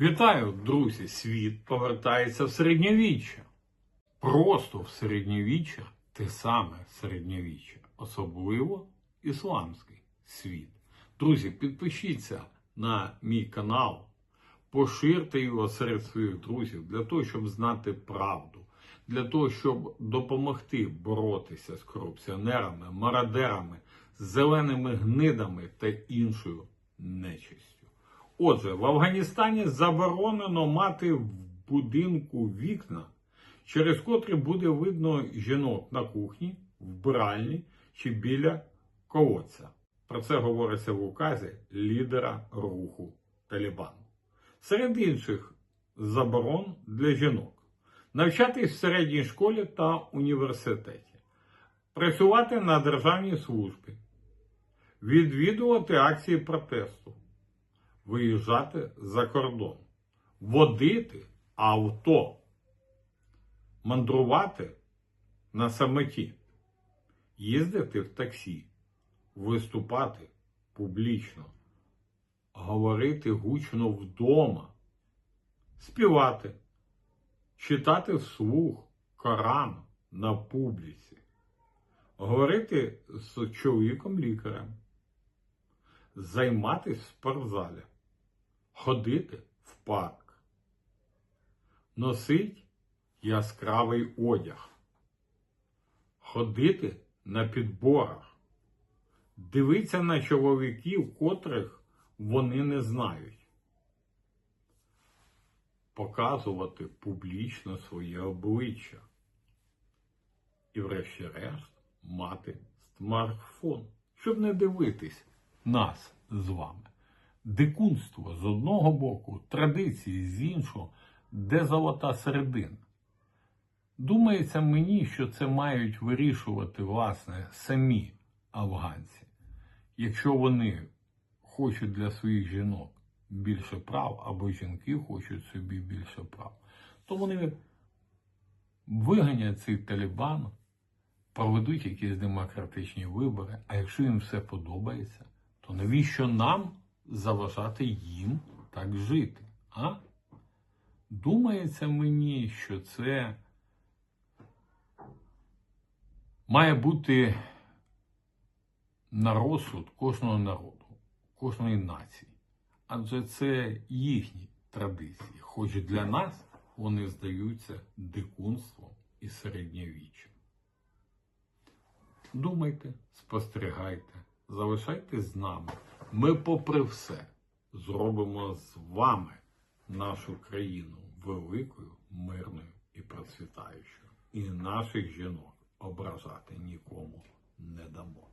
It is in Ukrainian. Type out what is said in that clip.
Вітаю, друзі! Світ повертається в середньовіччя. Просто в середньовіччя те саме середньовіччя, особливо ісламський світ. Друзі, підпишіться на мій канал, поширте його серед своїх друзів для того, щоб знати правду, для того, щоб допомогти боротися з корупціонерами, мародерами, зеленими гнидами та іншою нечистю. Отже, в Афганістані заборонено мати в будинку вікна, через котрі буде видно жінок на кухні, вбиральні чи біля колодця. Про це говориться в указі лідера руху Талібан. Серед інших заборон для жінок навчатись в середній школі та університеті, працювати на державній службі, відвідувати акції протесту виїжджати за кордон, водити авто, мандрувати на самоті, їздити в таксі, виступати публічно, говорити гучно вдома, співати, читати вслух Коран на публіці, говорити з чоловіком лікарем, займатися в спортзалі ходити в парк, носить яскравий одяг, ходити на підборах, дивитися на чоловіків, котрих вони не знають, показувати публічно своє обличчя. І, врешті-решт, мати смартфон, щоб не дивитись нас з вами дикунство з одного боку, традиції з іншого, де золота середина. Думається мені, що це мають вирішувати, власне, самі афганці. Якщо вони хочуть для своїх жінок більше прав, або жінки хочуть собі більше прав, то вони виганять цей талібан, проведуть якісь демократичні вибори, а якщо їм все подобається, то навіщо нам? Заважати їм так жити. А? Думається мені, що це має бути на розсуд кожного народу, кожної нації. Адже це їхні традиції, хоч для нас вони здаються дикунством і середньовіччям. Думайте, спостерігайте, залишайтесь з нами. Ми, попри все, зробимо з вами нашу країну великою, мирною і процвітаючою. І наших жінок ображати нікому не дамо.